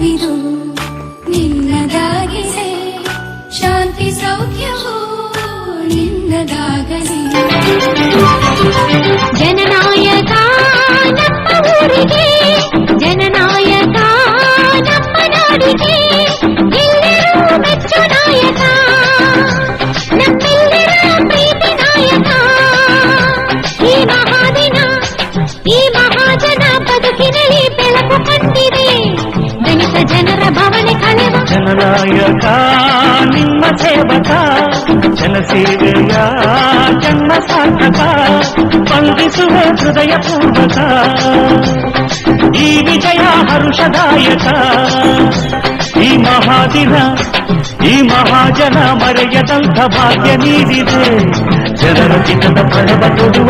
ದಿನವಿದು ನಿನ್ನದಾಗಿದೆ ಶಾಂತಿ ಸೌಖ್ಯವೂ ಜನಸೇವೆಯ ಜನ್ಮ ಸಾರ್ಥಕ ಸ್ಪಂದಿಸುವ ಹೃದಯ ಪೂರ್ವಕ ಈ ವಿಜಯ ಹರುಷದಾಯಕ ಈ ಮಹಾದಿನ ಈ ಮಹಾಜನ ಮರೆಯದಂಥ ಭಾಗ್ಯ ನೀಡಿದೆ ಜನರ ಚಿನ್ನದ ಫಲವ ಕೊಡುವ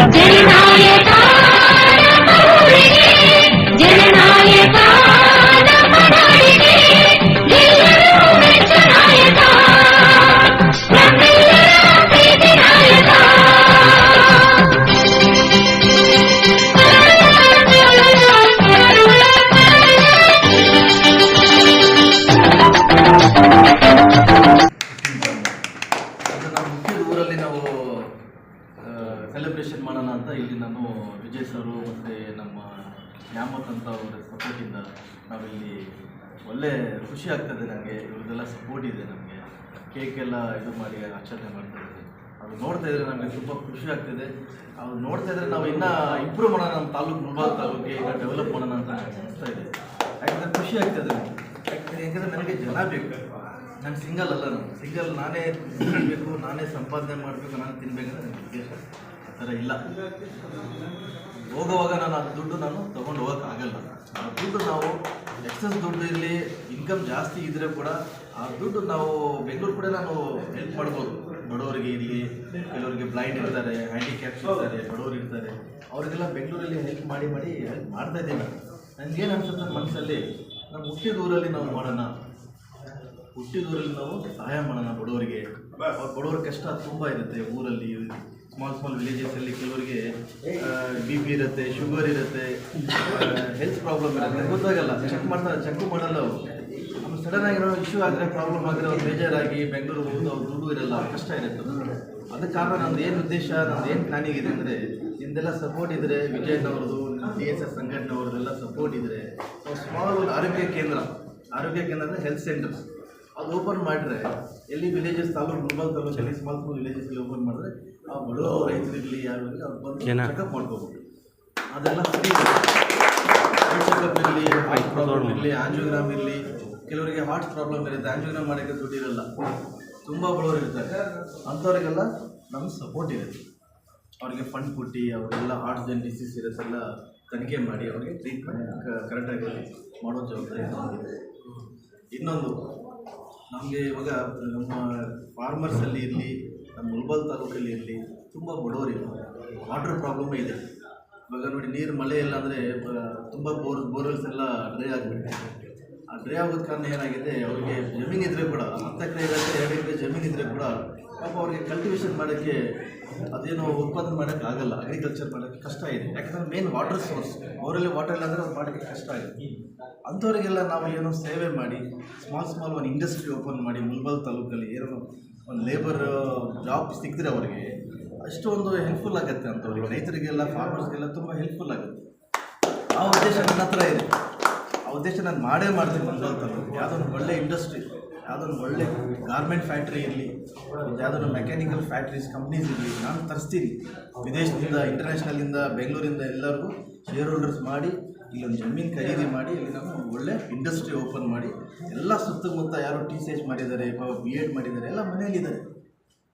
ವಿಜಯ್ ಸರು ಮತ್ತು ನಮ್ಮ ನ್ಯಾಮತ್ ಅಂತ ಅವರ ಸಪೋರ್ಟಿಂದ ನಾವಿಲ್ಲಿ ಒಳ್ಳೆ ಖುಷಿ ಆಗ್ತದೆ ನನಗೆ ಇವ್ರದ್ದೆಲ್ಲ ಸಪೋರ್ಟ್ ಇದೆ ನಮಗೆ. ಕೇಕ್ ಎಲ್ಲ ಇದು ಮಾಡಿ ಆಚರಣೆ ಮಾಡ್ತಾ ಇದ್ದಾರೆ. ಅದು ನೋಡ್ತಾ ಇದ್ರೆ ನಮಗೆ ತುಂಬ ಖುಷಿ ಆಗ್ತಿದೆ. ಅವ್ರು ನೋಡ್ತಾ ಇದ್ರೆ ನಾವು ಇನ್ನೂ ಇಂಪ್ರೂವ್ ಮಾಡೋಣ ನಮ್ಮ ತಾಲೂಕು ಮುಳಬಾಗ್ ತಾಲೂಕಿಗೆ ಈಗ ಡೆವಲಪ್ ಮಾಡೋಣ ಅಂತ ಅನಿಸ್ತಾ ಇದೆ. ಯಾಕಂದರೆ ಖುಷಿ ಆಗ್ತದೆ ಯಾಕಂದರೆ ಯಾಕಂದರೆ ನನಗೆ ಜನ ಬೇಕು. ನಾನು ಸಿಂಗಲ್ ಅಲ್ಲ ನಾನು. ಸಿಂಗಲ್ ನಾನೇ ಬೇಕು ನಾನೇ ಸಂಪಾದನೆ ಮಾಡಬೇಕು, ನಾನು ತಿನ್ಬೇಕಂದ್ರೆ ನನಗೆ ಉದ್ದೇಶ. ಆ ಥರ ಇಲ್ಲ. ಹೋಗುವಾಗ ನಾನು ಆ ದುಡ್ಡು ನಾನು ತೊಗೊಂಡು ಹೋಗೋಕ್ಕಾಗಲ್ಲ ಆ ದುಡ್ಡು ನಾವು ಎಕ್ಸಸ್ ದುಡ್ಡು ಇರಲಿ ಇನ್ಕಮ್ ಜಾಸ್ತಿ ಇದ್ದರೆ ಕೂಡ ಆ ದುಡ್ಡು ನಾವು ಬೆಂಗಳೂರು ಕೂಡ ನಾನು ಹೆಲ್ಪ್ ಮಾಡ್ಬೋದು. ಬಡವರಿಗೆ ಇರಲಿ, ಕೆಲವರಿಗೆ ಬ್ಲೈಂಡ್ ಇರ್ತಾರೆ ಹ್ಯಾಂಡಿಕ್ಯಾಪ್ಸ್ ಇರ್ತಾರೆ, ಬಡವರು ಇರ್ತಾರೆ. ಅವರಿಗೆಲ್ಲ ಬೆಂಗಳೂರಲ್ಲಿ ಹೆಲ್ಪ್ ಮಾಡಿ ಮಾಡಿ ಹೆಲ್ಪ್ ಮಾಡ್ತಾ ಇದ್ದೀನಿ. ನನಗೇನು ಅನ್ಸುತ್ತೆ ನನ್ನ ಮನಸ್ಸಲ್ಲಿ? ನಮ್ಮ ಹುಟ್ಟಿದ ಊರಲ್ಲಿ ನಾವು ಮಾಡೋಣ. ಹುಟ್ಟಿದೂರಲ್ಲಿ ನಾವು ಸಹಾಯ ಮಾಡೋಣ ಬಡವರಿಗೆ. ಬಡವ್ರ ಬಡವರ ಕಷ್ಟ ತುಂಬ ಇರುತ್ತೆ ಊರಲ್ಲಿ. ಸ್ಮಾಲ್ ಸ್ಮಾಲ್ ವಿಲೇಜಸಲ್ಲಿ ಕೆಲವರಿಗೆ ಬಿ ಪಿ ಇರುತ್ತೆ ಶುಗರ್ ಇರುತ್ತೆ ಹೆಲ್ತ್ ಪ್ರಾಬ್ಲಮ್ ಇರುತ್ತೆ. ಗೊತ್ತಾಗಲ್ಲ. ಚೆಕ್ ಮಾಡ್ತಾ ಚೆಕ್ ಮಾಡಲ್ಲ ಅವರು. ಸಡನ್ ಆಗಿರೋ ಇಶ್ಯೂ ಆದರೆ ಪ್ರಾಬ್ಲಮ್ ಆದರೆ ಅವ್ರು ಬೇಜಾರಾಗಿ ಬೆಂಗಳೂರು ಹೋಗೋದು, ಅವ್ರು ದುಡ್ಡು ಇರಲ್ಲ ಕಷ್ಟ ಇರುತ್ತೆ. ಅದಕ್ಕೆ ಕಾರಣ ನಂದು ಏನು ಉದ್ದೇಶ, ನಂದು ಏನು ಪ್ಲಾನಿಂಗ್ ಇದೆ ಅಂದರೆ, ನಿಮ್ದೆಲ್ಲ ಸಪೋರ್ಟ್ ಇದ್ದರೆ ವಿಜಯನವ್ರದ್ದು ಡಿ ಎಸ್ ಎಸ್ ಸಂಘಟನೆಯವ್ರದ್ದೆಲ್ಲ ಸಪೋರ್ಟ್ ಇದ್ದರೆ ಸ್ಮಾಲ್ ಆರೋಗ್ಯ ಕೇಂದ್ರ ಆರೋಗ್ಯ ಕೇಂದ್ರ ಅಂದರೆ ಹೆಲ್ತ್ ಸೆಂಟರ್ ಅದು ಓಪನ್ ಮಾಡಿದ್ರೆ ಎಲ್ಲಿ ವಿಲೇಜಸ್ ತಾಲೂಕು ಮುಲ್ಬಾಲ್ ತಾಲೂಕಲ್ಲಿ ಸ್ಮಾಲ್ ಸ್ಮಾಲ್ ಅಲ್ಲಿ ಓಪನ್ ಮಾಡಿದ್ರೆ ಆ ಬಡವ ರೈತರಿರಲಿ ಯಾರು ಅವ್ರು ಬಂದು ಚೆಕಪ್ ಮಾಡ್ಕೋಬೋದು. ಅದೆಲ್ಲ ಫ್ರೀ ಹಾರ್ಟ್ ಪ್ರಾಬ್ಲಮ್ ಇರಲಿ ಆಂಜಿಯೋಗ್ರಾಮ್ ಇರಲಿ ಕೆಲವರಿಗೆ ಹಾರ್ಟ್ ಪ್ರಾಬ್ಲಮ್ ಇರುತ್ತೆ. ಆಂಜಿಯೋಗ್ರಾಮ್ ಮಾಡೋಕ್ಕೆ ದುಡ್ಡಿರಲ್ಲ ತುಂಬ ಬಡವರು ಇರ್ತಾರೆ. ಅಂಥವ್ರಿಗೆಲ್ಲ ನಮ್ಮ ಸಪೋರ್ಟ್ ಇದೆ. ಅವರಿಗೆ ಫಂಡ್ ಕೊಟ್ಟು ಅವರೆಲ್ಲ ಹಾರ್ಟ್ ಜನ್ ಡಿಸೀಸ್ ಇರೋದೆಲ್ಲ ತನಿಖೆ ಮಾಡಿ ಅವರಿಗೆ ಟ್ರೀಟ್ಮೆಂಟ್ ಕರೆಕ್ಟಾಗಿ ಮಾಡೋ ಜವಾಬ್ದಾರಿ ಇನ್ನೊಂದು ನಮಗೆ ಇವಾಗ ನಮ್ಮ ಫಾರ್ಮರ್ಸಲ್ಲಿ ಇರಲಿ, ನಮ್ಮ ಮುಲ್ಬಾಲ್ ತಾಲೂಕಲ್ಲಿ ಇರಲಿ, ತುಂಬ ಬಡವರಿದ್ದಾರೆ ವಾಟ್ರ್ ಪ್ರಾಬ್ಲಮ್ ಇದೆ. ಇವಾಗ ನೋಡಿ, ನೀರು ಮಳೆ ಇಲ್ಲ ಅಂದರೆ ತುಂಬ ಬೋರ್, ಬೋರ್ವೆಲ್ಸ್ ಎಲ್ಲ ಡ್ರೈ ಆಗಿಬಿಟ್ಟಿದೆ. ಆ ಡ್ರೈ ಆಗೋದ ಕಾರಣ ಏನಾಗಿದೆ, ಅವರಿಗೆ ಜಮೀನು ಇದ್ದರೆ ಕೂಡ ಹತ್ತು ಎಕರೆ ಎರಡು ಎಕರೆ ಜಮೀನು ಇದ್ದರೆ ಕೂಡ ಪಾಪ ಅವ್ರಿಗೆ ಕಲ್ಟಿವೇಷನ್ ಮಾಡೋಕ್ಕೆ ಅದೇನು ಉತ್ಪಾದನೆ ಮಾಡೋಕ್ಕೆ ಆಗಲ್ಲ ಅಗ್ರಿಕಲ್ಚರ್ ಮಾಡೋಕ್ಕೆ ಕಷ್ಟ ಇದೆ. ಯಾಕಂದರೆ ಮೇನ್ ವಾಟರ್ ಸೋರ್ಸ್ ಅವರಲ್ಲಿ ವಾಟರ್ ಇಲ್ಲ ಅಂದರೆ ಅವ್ರು ಮಾಡೋಕ್ಕೆ ಕಷ್ಟ ಇದೆ ಅಂಥವ್ರಿಗೆಲ್ಲ ನಾವು ಏನೋ ಸೇವೆ ಮಾಡಿ ಸ್ಮಾಲ್ ಸ್ಮಾಲ್ ಒಂದು ಇಂಡಸ್ಟ್ರಿ ಓಪನ್ ಮಾಡಿ ಮುಲ್ಬಾಲ್ ತಾಲೂಕಲ್ಲಿ ಏನೋ ಒಂದು ಲೇಬರ್ ಜಾಬ್ ಸಿಕ್ಕಿದ್ರೆ ಅವರಿಗೆ ಅಷ್ಟೊಂದು ಹೆಲ್ಪ್ಫುಲ್ ಆಗುತ್ತೆ ಅಂಥವ್ರಿಗೆ. ರೈತರಿಗೆಲ್ಲ ಫಾರ್ಮರ್ಸ್ಗೆಲ್ಲ ತುಂಬ ಹೆಲ್ಪ್ಫುಲ್ ಆಗುತ್ತೆ. ಆ ಉದ್ದೇಶ ನನ್ನ ಹತ್ರ ಇದೆ. ಆ ಉದ್ದೇಶ ನಾನು ಮಾಡೇ ಮಾಡ್ತೀನಿ ಮುಲ್ಬಾಲ್ ತಾಲೂಕು. ಯಾವುದೋ ಒಂದು ಒಳ್ಳೆ ಇಂಡಸ್ಟ್ರಿ ಯಾವುದೋ ಒಂದು ಒಳ್ಳೆ ಗಾರ್ಮೆಂಟ್ ಫ್ಯಾಕ್ಟ್ರಿ ಇರಲಿ ಯಾವುದೊಂದು ಮೆಕ್ಯಾನಿಕಲ್ ಫ್ಯಾಕ್ಟ್ರೀಸ್ ಕಂಪ್ನೀಸ್ ಇರಲಿ, ನಾನು ತರಿಸ್ತೀನಿ. ವಿದೇಶದಿಂದ ಇಂಟರ್ನ್ಯಾಷನಲಿಂದ ಬೆಂಗಳೂರಿಂದ ಎಲ್ಲರಿಗೂ ಶೇರ್ ಹೋಲ್ಡರ್ಸ್ ಮಾಡಿ, ಇಲ್ಲೊಂದು ಜಮೀನು ಖರೀದಿ ಮಾಡಿ ಇಲ್ಲಿ ನಾವು ಒಳ್ಳೆ ಇಂಡಸ್ಟ್ರಿ ಓಪನ್ ಮಾಡಿ, ಎಲ್ಲ ಸುತ್ತಮುತ್ತ ಯಾರು ಟಿ ಸಿ ಎಚ್ ಮಾಡಿದ್ದಾರೆ, ಬಿ ಎಡ್ ಮಾಡಿದ್ದಾರೆ, ಎಲ್ಲ ಮನೆಯಲ್ಲಿದ್ದಾರೆ.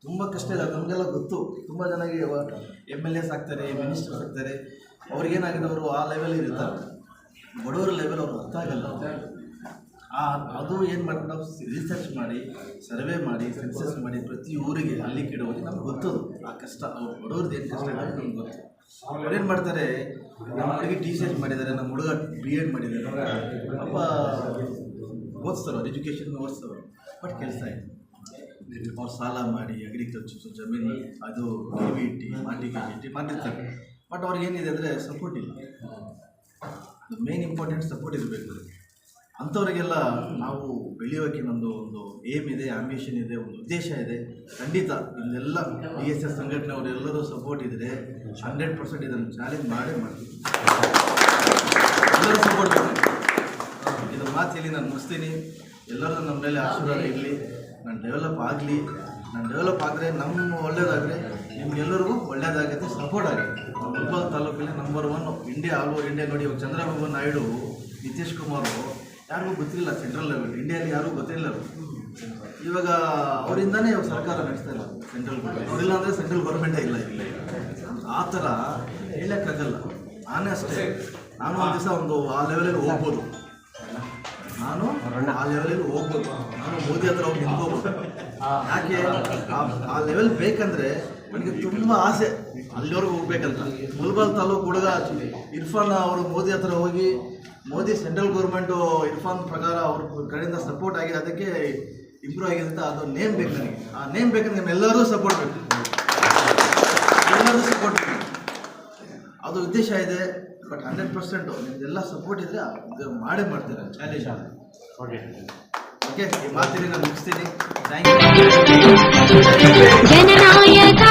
ತುಂಬ ಕಷ್ಟ ಇದೆ ನಮಗೆಲ್ಲ ಗೊತ್ತು. ತುಂಬ ಜನಗೆ ಎಂ ಎಲ್ ಎಸ್ ಆಗ್ತಾರೆ ಮಿನಿಸ್ಟರ್ಸ್ ಆಗ್ತಾರೆ, ಅವ್ರಿಗೇನಾಗಿದೆ, ಅವರು ಆ ಲೆವೆಲ್ ಇರ್ತಾರೆ ಬಡವರ ಲೆವೆಲ್ ಅವ್ರು ಅರ್ಥ ಆಗಲ್ಲ. ಅದು ಏನು ಮಾಡಿ, ನಾವು ರಿಸರ್ಚ್ ಮಾಡಿ ಸರ್ವೆ ಮಾಡಿ ಸೆನ್ಸಸ್ ಮಾಡಿ ಪ್ರತಿ ಊರಿಗೆ ಅಲ್ಲಿ ಕೆಡೋದು ನಮ್ಗೆ ಗೊತ್ತು ಆ ಕಷ್ಟ, ಅವ್ರು ಬಡವ್ರದ್ದು ಏನು ಕಷ್ಟ ಇದೆ ನಮ್ಗೆ ಗೊತ್ತು. ಅವ್ರೇನು ಮಾಡ್ತಾರೆ ನಮ್ಮ ಹುಡುಗಿ ಟಿ ಎಚ್ ಮಾಡಿದ್ದಾರೆ ನಮ್ಮ ಹುಡುಗ ಬಿ ಎಡ್ ಮಾಡಿದ್ದಾರೆ ಅಪ್ಪ ಓದಿಸ್ತಾರೆ ಅವ್ರು ಎಜುಕೇಷನ್ ಓದಿಸ್ತಾರೆ ಬಟ್ ಕೆಲಸ ಇದೆ ಅವ್ರು ಸಾಲ ಮಾಡಿ ಅಗ್ರಿಕಲ್ಚರ್ ಜಮೀನು, ಅದು ವಿ ಟಿ ಮಾಟಿ ಕೆ ಟಿ ಮಾಡಿರ್ತಾರೆ. ಬಟ್ ಅವ್ರಿಗೆ ಏನಿದೆ ಅಂದರೆ ಸಪೋರ್ಟ್ ಇಲ್ಲ. ಮೇನ್ ಇಂಪಾರ್ಟೆಂಟ್ ಸಪೋರ್ಟ್ ಇರಬೇಕು. ಅಂಥವರಿಗೆಲ್ಲ ನಾವು ಬೆಳೆಯೋಕೆ ನಮ್ಮದು ಒಂದು ಏಮ್ ಇದೆ ಆಂಬಿಷನ್ ಇದೆ, ಒಂದು ಉದ್ದೇಶ ಇದೆ. ಖಂಡಿತ ಇದೆಲ್ಲ ಬಿ ಎಸ್ ಎಸ್ ಸಂಘಟನೆಯವರೆಲ್ಲರೂ ಸಪೋರ್ಟ್ ಇದ್ದರೆ ಹಂಡ್ರೆಡ್ ಪರ್ಸೆಂಟ್ ಇದನ್ನು ಚಾಲೆಂಜ್ ಮಾಡೇ ಮಾಡ್ತೀವಿ. ಎಲ್ಲರೂ ಸಪೋರ್ಟ್ ಇದು ಮಾತು ಹೇಳಿ ನಾನು ಮುಗಿಸ್ತೀನಿ. ಎಲ್ಲರೂ ನಮ್ಮ ಮೇಲೆ ಆಶೀರ್ವಾದ ಇರಲಿ. ನಾನು ಡೆವಲಪ್ ಆಗಲಿ. ನಾನು ಡೆವಲಪ್ ಆದರೆ ನಮ್ಮ ಒಳ್ಳೇದಾದರೆ ನಿಮ್ಗೆಲ್ಲರಿಗೂ ಒಳ್ಳೇದಾಗುತ್ತೆ ಸಪೋರ್ಟ್ ಆಗುತ್ತೆ. ನಮ್ಮ ತಾಲೂಕಲ್ಲಿ number one India all over India ನೋಡಿ ಚಂದ್ರಬಾಬು ನಾಯ್ಡು, ನಿತೀಶ್ ಕುಮಾರ್ ಯಾರಿಗೂ ಗೊತ್ತಿಲ್ಲ ಸೆಂಟ್ರಲ್ ಲೆವೆಲ್ ಇಂಡಿಯಾದಲ್ಲಿ ಯಾರಿಗೂ ಗೊತ್ತಿಲ್ಲ. ಇವಾಗ ಅವರಿಂದನೇ ಸರ್ಕಾರ ನಡೆಸ್ತಾ ಇಲ್ಲ ಸೆಂಟ್ರಲ್ ಗೌರ್ಮೆಂಟ್ ಅವರಿಲ್ಲ ಅಂದರೆ ಸೆಂಟ್ರಲ್ ಗೌರ್ಮೆಂಟೇ ಇಲ್ಲ ಇಲ್ಲ. ಆ ಥರ ಹೇಳೋಕ್ಕಾಗಲ್ಲ. ನಾನೇ ಅಷ್ಟೇ. ನಾನು ಒಂದು ದಿವಸ ಒಂದು ಆ ಲೆವೆಲಲ್ಲಿ ಹೋಗ್ಬೋದು. ನಾನು ಆ ಲೆವೆಲಲ್ಲಿ ಹೋಗ್ಬೋದು. ನಾನು ಮೋದಿ ಹತ್ರ ಹೋಗಿ ನಿಂತ್ಕೋಬೋದು. ಯಾಕೆ? ಆ- ಆ ಲೆವೆಲ್ ಬೇಕಂದ್ರೆ ನನಗೆ ತುಂಬ ಆಸೆ. ಅಲ್ಲಿವರೆಗೂ ಹೋಗ್ಬೇಕಂತ. ಮುಲ್ಬಾಲ್ ತಾಲೂಕು ಹುಡುಗ ಇರ್ಫಾನ್ ಅವರು ಮೋದಿ ಹತ್ರ ಹೋಗಿ ಮೋದಿ ಸೆಂಟ್ರಲ್ ಗೌರ್ಮೆಂಟು ಇರ್ಫಾನ್ ಪ್ರಕಾರ ಅವ್ರ ಕಡೆಯಿಂದ ಸಪೋರ್ಟ್ ಆಗಿದೆ ಅದಕ್ಕೆ ಇಂಪ್ರೂವ್ ಆಗಿದೆ ಅದು ನೇಮ್ ಬೇಕು ನನಗೆ. ಆ ನೇಮ್ ಬೇಕಂದ್ರೆ ನಿಮ್ಮೆಲ್ಲರೂ ಸಪೋರ್ಟ್ ಬೇಕು. ಎಲ್ಲರೂ ಸಪೋರ್ಟ್ ಬೇಕು. ಅದು ಉದ್ದೇಶ ಇದೆ ಬಟ್ ಹಂಡ್ರೆಡ್ ಪರ್ಸೆಂಟು ನಿಮ್ದೆಲ್ಲ ಸಪೋರ್ಟ್ ಇದ್ದರೆ ಅದು ಮಾಡೇ ಮಾಡ್ತೀರ ಚಾಲೆಂಜ್ ಓಕೆ ಓಕೆ ಈ ಮಾತಿನ ನಾನು ಮುಗಿಸ್ತೀನಿ. Thank you Jannayak